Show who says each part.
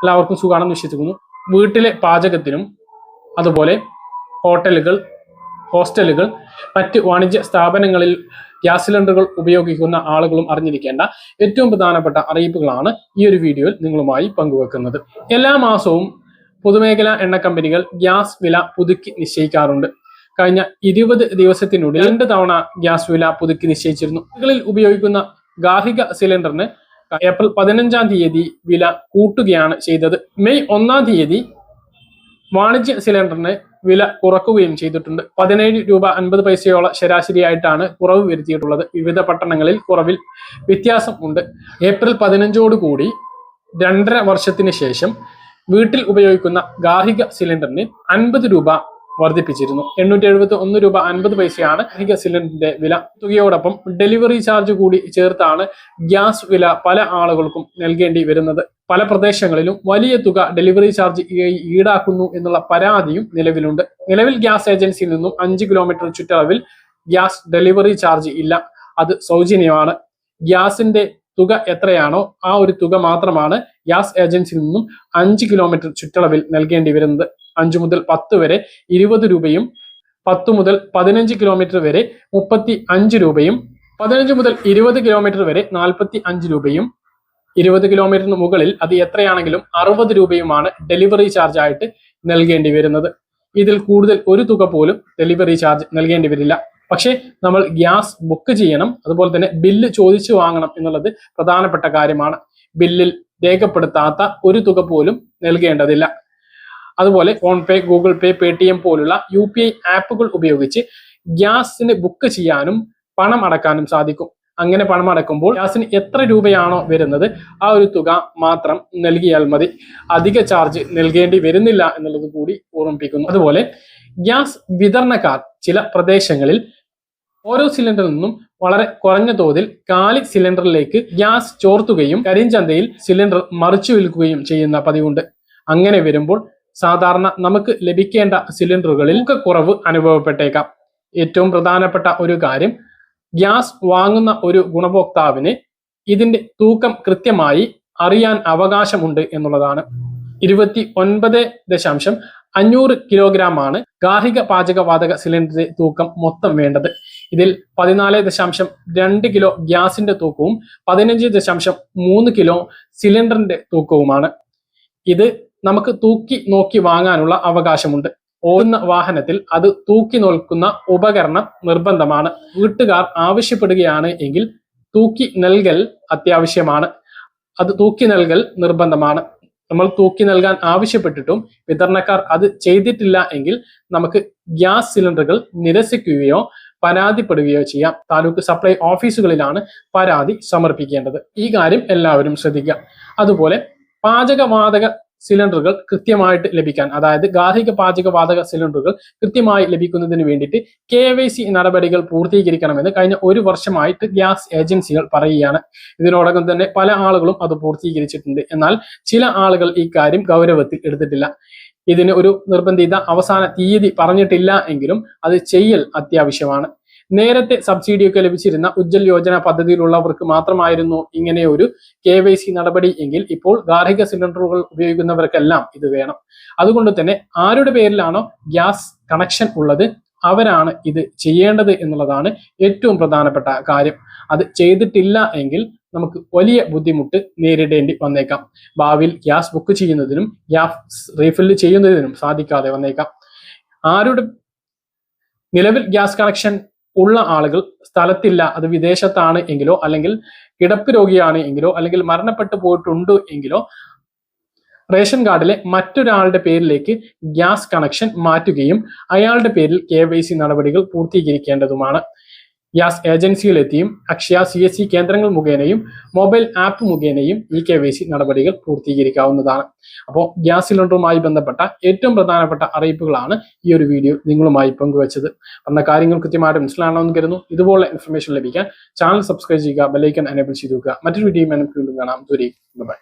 Speaker 1: എല്ലാവർക്കും സുഖമാണെന്ന് വിശ്വസിക്കുന്നു. വീട്ടിലെ പാചകത്തിനും അതുപോലെ ഹോട്ടലുകൾ ഹോസ്റ്റലുകൾ മറ്റ് വാണിജ്യ സ്ഥാപനങ്ങളിൽ ഗ്യാസ് സിലിണ്ടറുകൾ ഉപയോഗിക്കുന്ന ആളുകളും അറിഞ്ഞിരിക്കേണ്ട ഏറ്റവും പ്രധാനപ്പെട്ട അറിയിപ്പുകളാണ് ഈ ഒരു വീഡിയോയിൽ നിങ്ങളുമായി പങ്കുവെക്കുന്നത്. എല്ലാ മാസവും പൊതുമേഖലാ എണ്ണ കമ്പനികൾ ഗ്യാസ് വില പുതുക്കി നിശ്ചയിക്കാറുണ്ട്. കഴിഞ്ഞ ഇരുപത് ദിവസത്തിനുള്ളിൽ രണ്ട് തവണ ഗ്യാസ് വില പുതുക്കി നിശ്ചയിച്ചിരുന്നു. ഉപയോഗിക്കുന്ന ഗാർഹിക സിലിണ്ടറിന് ഏപ്രിൽ പതിനഞ്ചാം തീയതി വില കൂട്ടുകയാണ് ചെയ്തത്. മെയ് ഒന്നാം തീയതി വാണിജ്യ സിലിണ്ടറിന് വില കുറക്കുകയും ചെയ്തിട്ടുണ്ട്. പതിനേഴ് രൂപ അൻപത് പൈസയോളം ശരാശരിയായിട്ടാണ് കുറവ് വരുത്തിയിട്ടുള്ളത്. വിവിധ പട്ടണങ്ങളിൽ കുറവിൽ വ്യത്യാസം ഉണ്ട്. ഏപ്രിൽ പതിനഞ്ചോടുകൂടി രണ്ടര വർഷത്തിന് ശേഷം വീട്ടിൽ ഉപയോഗിക്കുന്ന ഗാർഹിക സിലിണ്ടറിന് അൻപത് രൂപ വർദ്ധിപ്പിച്ചിരുന്നു. എണ്ണൂറ്റി എഴുപത്തി ഒന്ന് രൂപ അൻപത് പൈസയാണ് അധിക സിലിണ്ടറിന്റെ വില. തുകയോടൊപ്പം ഡെലിവറി ചാർജ് കൂടി ചേർത്താണ് ഗ്യാസ് വില പല ആളുകൾക്കും നൽകേണ്ടി വരുന്നത്. പല പ്രദേശങ്ങളിലും വലിയ തുക ഡെലിവറി ചാർജ് ഈടാക്കുന്നു എന്നുള്ള പരാതിയും നിലവിലുണ്ട്. നിലവിൽ ഗ്യാസ് ഏജൻസിയിൽ നിന്നും അഞ്ച് കിലോമീറ്റർ ചുറ്റളവിൽ ഗ്യാസ് ഡെലിവറി ചാർജ് ഇല്ല. അത് സൗജന്യമാണ്. ഗ്യാസിന്റെ തുക എത്രയാണോ ആ ഒരു തുക മാത്രമാണ് ഗ്യാസ് ഏജൻസിയിൽ നിന്നും അഞ്ച് കിലോമീറ്റർ ചുറ്റളവിൽ നൽകേണ്ടി വരുന്നത്. അഞ്ചു മുതൽ പത്ത് വരെ ഇരുപത് രൂപയും പത്ത് മുതൽ പതിനഞ്ച് കിലോമീറ്റർ വരെ മുപ്പത്തി അഞ്ച് രൂപയും പതിനഞ്ച് മുതൽ ഇരുപത് കിലോമീറ്റർ വരെ നാൽപ്പത്തി അഞ്ച് രൂപയും ഇരുപത് കിലോമീറ്ററിന് മുകളിൽ അത് എത്രയാണെങ്കിലും അറുപത് രൂപയുമാണ് ഡെലിവറി ചാർജ് ആയിട്ട് നൽകേണ്ടി വരുന്നത്. ഇതിൽ കൂടുതൽ ഒരു തുക പോലും ഡെലിവറി ചാർജ് നൽകേണ്ടി വരില്ല. പക്ഷേ നമ്മൾ ഗ്യാസ് ബുക്ക് ചെയ്യണം അതുപോലെ തന്നെ ബില്ല് ചോദിച്ചു വാങ്ങണം എന്നുള്ളത് പ്രധാനപ്പെട്ട കാര്യമാണ്. ബില്ലിൽ രേഖപ്പെടുത്താത്ത ഒരു തുക പോലും നൽകേണ്ടതില്ല. അതുപോലെ ഫോൺ പേ ഗൂഗിൾ പേ പേടിഎം പോലുള്ള യു പി ഐ ആപ്പുകൾ ഉപയോഗിച്ച് ഗ്യാസിന് ബുക്ക് ചെയ്യാനും പണം അടക്കാനും സാധിക്കും. അങ്ങനെ പണം അടക്കുമ്പോൾ ഗ്യാസിന് എത്ര രൂപയാണോ വരുന്നത് ആ ഒരു തുക മാത്രം നൽകിയാൽ മതി. അധിക ചാർജ് നൽകേണ്ടി വരുന്നില്ല എന്നുള്ളത് കൂടി ഓർമ്മിപ്പിക്കുന്നു. അതുപോലെ ഗ്യാസ് വിതരണക്കാർ ചില പ്രദേശങ്ങളിൽ ഓരോ സിലിണ്ടറിൽ നിന്നും വളരെ കുറഞ്ഞ തോതിൽ കാലി സിലിണ്ടറിലേക്ക് ഗ്യാസ് ചോർത്തുകയും കരിഞ്ചന്തയിൽ സിലിണ്ടർ മറിച്ചു വിൽക്കുകയും ചെയ്യുന്ന പതിവുണ്ട്. അങ്ങനെ വരുമ്പോൾ സാധാരണ നമുക്ക് ലഭിക്കേണ്ട സിലിണ്ടറുകളിൽ കുറവ് അനുഭവപ്പെട്ടേക്കാം. ഏറ്റവും പ്രധാനപ്പെട്ട ഒരു കാര്യം ഗ്യാസ് വാങ്ങുന്ന ഒരു ഗുണഭോക്താവിന് ഇതിന്റെ തൂക്കം കൃത്യമായി അറിയാൻ അവകാശമുണ്ട് എന്നുള്ളതാണ്. ഇരുപത്തി ഒൻപത് ദശാംശം അഞ്ഞൂറ് കിലോഗ്രാം ആണ് ഗാർഹിക പാചകവാതക സിലിണ്ടറിന്റെ തൂക്കം മൊത്തം വേണ്ടത്. ഇതിൽ പതിനാല് ദശാംശം രണ്ട് കിലോ ഗ്യാസിന്റെ തൂക്കവും പതിനഞ്ച് ദശാംശം മൂന്ന് കിലോ സിലിണ്ടറിന്റെ തൂക്കവുമാണ്. ഇത് നമുക്ക് തൂക്കി നോക്കി വാങ്ങാനുള്ള അവകാശമുണ്ട്. ഓടുന്ന വാഹനത്തിൽ അത് തൂക്കി നോക്കുന്ന ഉപകരണം നിർബന്ധമാണ്. വീട്ടുകാർ ആവശ്യപ്പെടുകയാണ് എങ്കിൽ തൂക്കി നൽകൽ അത്യാവശ്യമാണ്. അത് തൂക്കി നൽകൽ നിർബന്ധമാണ്. നമ്മൾ തൂക്കി നൽകാൻ ആവശ്യപ്പെട്ടിട്ടും വിതരണക്കാർ അത് ചെയ്തിട്ടില്ല എങ്കിൽ നമുക്ക് ഗ്യാസ് സിലിണ്ടറുകൾ നിരസിക്കുകയോ പരാതിപ്പെടുകയോ ചെയ്യാം. താലൂക്ക് സപ്ലൈ ഓഫീസുകളിലാണ് പരാതി സമർപ്പിക്കേണ്ടത്. ഈ കാര്യം എല്ലാവരും ശ്രദ്ധിക്കുക. അതുപോലെ പാചകവാതക സിലിണ്ടറുകൾ കൃത്യമായിട്ട് ലഭിക്കാൻ അതായത് ഗാർഹിക പാചകവാതക സിലിണ്ടറുകൾ കൃത്യമായി ലഭിക്കുന്നതിന് വേണ്ടിയിട്ട് കെ വൈ സി നടപടികൾ പൂർത്തീകരിക്കണമെന്ന് കഴിഞ്ഞ ഒരു വർഷമായിട്ട് ഗ്യാസ് ഏജൻസികൾ പറയുകയാണ്. ഇതിനോടകം തന്നെ പല ആളുകളും അത് പൂർത്തീകരിച്ചിട്ടുണ്ട്. എന്നാൽ ചില ആളുകൾ ഈ കാര്യം ഗൗരവത്തിൽ എടുത്തിട്ടില്ല. ഇതിന് ഒരു നിർബന്ധിത അവസാന തീയതി പറഞ്ഞിട്ടില്ല എങ്കിലും അത് ചെയ്യൽ അത്യാവശ്യമാണ്. നേരത്തെ സബ്സിഡിയൊക്കെ ലഭിച്ചിരുന്ന ഉജ്ജൽ യോജന പദ്ധതിയിലുള്ളവർക്ക് മാത്രമായിരുന്നു ഇങ്ങനെ ഒരു കെ വൈ സി നടപടി എങ്കിൽ ഇപ്പോൾ ഗാർഹിക സിലിണ്ടറുകൾ ഉപയോഗിക്കുന്നവർക്കെല്ലാം ഇത് വേണം. അതുകൊണ്ട് തന്നെ ആരുടെ പേരിലാണോ ഗ്യാസ് കണക്ഷൻ ഉള്ളത് അവരാണ് ഇത് ചെയ്യേണ്ടത് എന്നുള്ളതാണ് ഏറ്റവും പ്രധാനപ്പെട്ട കാര്യം. അത് ചെയ്തിട്ടില്ല എങ്കിൽ നമുക്ക് വലിയ ബുദ്ധിമുട്ട് നേരിടേണ്ടി വന്നേക്കാം. ഭാവിയിൽ ഗ്യാസ് ബുക്ക് ചെയ്യുന്നതിനും ഗ്യാസ് റീഫില്ല് ചെയ്യുന്നതിനും സാധിക്കാതെ വന്നേക്കാം. ആരുടെ നിലവിൽ ഗ്യാസ് കണക്ഷൻ ഉള്ള ആളുകൾ സ്ഥലത്തില്ല അത് വിദേശത്താണ് എങ്കിലോ അല്ലെങ്കിൽ കിടപ്പ് രോഗിയാണ് എങ്കിലോ അല്ലെങ്കിൽ മരണപ്പെട്ടു പോയിട്ടുണ്ട് എങ്കിലോ റേഷൻ കാർഡിലെ മറ്റൊരാളുടെ പേരിലേക്ക് ഗ്യാസ് കണക്ഷൻ മാറ്റുകയും അയാളുടെ പേരിൽ കെ വൈ സി നടപടികൾ പൂർത്തീകരിക്കേണ്ടതുമാണ്. ഗ്യാസ് ഏജൻസിയിലെത്തിയും അക്ഷയ സി എസ് സി കേന്ദ്രങ്ങൾ മുഖേനയും മൊബൈൽ ആപ്പ് മുഖേനയും ഇ കെ വൈ സി നടപടികൾ പൂർത്തീകരിക്കാവുന്നതാണ്. അപ്പോൾ ഗ്യാസ് സിലിണ്ടറുമായി ബന്ധപ്പെട്ട ഏറ്റവും പ്രധാനപ്പെട്ട അറിയിപ്പുകളാണ് ഈ ഒരു വീഡിയോ നിങ്ങളുമായി പങ്കുവച്ചത്. പറഞ്ഞ കാര്യങ്ങൾ കൃത്യമായിട്ട് മനസ്സിലാണെന്ന് കരുതുന്നു. ഇതുപോലെ ഇൻഫർമേഷൻ ലഭിക്കാൻ ചാനൽ സബ്സ്ക്രൈബ് ചെയ്യുക ബെലൈക്കൻ എനേബിൾ ചെയ്തു മറ്റൊരു വീഡിയോ കാണാം. ദുരി ബൈ